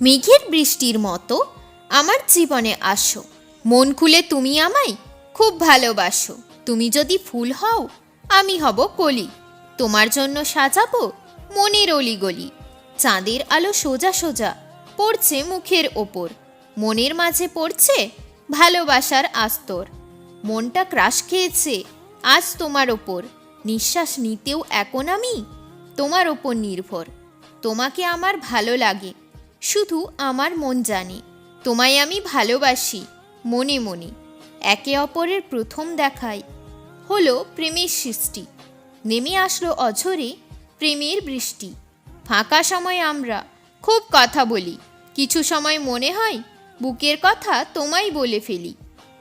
মেঘের বৃষ্টির মতো আমার জীবনে আসো। মন খুলে তুমি আমায় খুব ভালোবাসো। তুমি যদি ফুল হও, আমি হব কলি। তোমার জন্য সাজাবো মনের অলিগলি। চাঁদের আলো সোজা সোজা পড়ছে মুখের ওপর। মনের মাঝে পড়ছে ভালোবাসার আস্তর। মনটা ক্রাশ খেয়েছে আজ তোমার ওপর। নিঃশ্বাস নিতেও এখন আমি তোমার ওপর নির্ভর। তোমাকে আমার ভালো লাগে। শুধু আমার মন জানে, তোমায় আমি ভালোবাসি, মনে মনে। একে অপরের প্রথম দেখায় হলো প্রেমের সৃষ্টি। নেমে আসলো অঝরে প্রেমের বৃষ্টি। ফাঁকা সময় আমরা খুব কথা বলি, কিছু সময় মনে হয় বুকের কথা তোমায় বলে ফেলি।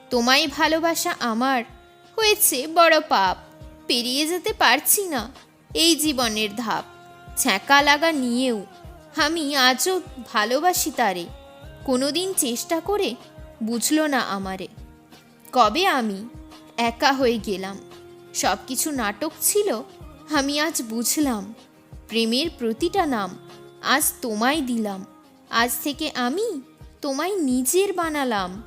তোমায় ভালোবাসা আমার হয়েছে বড় পাপ, পেরিয়ে যেতে পারছি না এই জীবনের ধাপ। ছ্যাঁকা লাগা নিয়েও আমি আজও ভালোবাসি তারে। কোনোদিন চেষ্টা করে বুঝলো না আমারে। কবে আমি একা হয়ে গেলাম? সব কিছু নাটক ছিল, আমি আজ বুঝলাম। প্রেমের প্রতিটা নাম আজ তোমায় দিলাম। আজ থেকে আমি তোমায় নিজের বানালাম।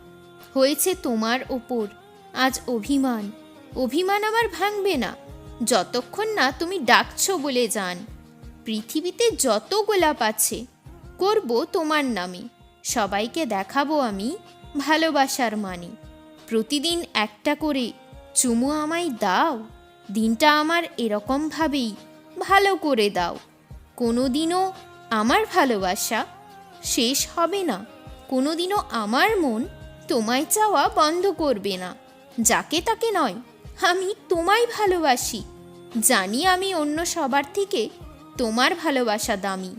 হয়েছে তোমার ওপর আজ অভিমান। অভিমান আমার ভাঙবে না। যতক্ষণ না তুমি ডাকছো বলে যান। পৃথিবীতে যত গোলাপ আছে, করব তোমার নামে। সবাইকে দেখাবো আমি ভালোবাসার মানে। প্রতিদিন একটা করে চুমু আমায় দাও, দিনটা আমার এরকমভাবেই ভালো করে দাও। কোনোদিনও আমার ভালোবাসা শেষ হবে না, কোনোদিনও আমার মন তোমায় চাওয়া বন্ধ করবে না। যাকে তাকে নয়, আমি তোমায় ভালোবাসি। জানি আমি অন্য সবার থেকে তোমার ভালোবাসা দামি।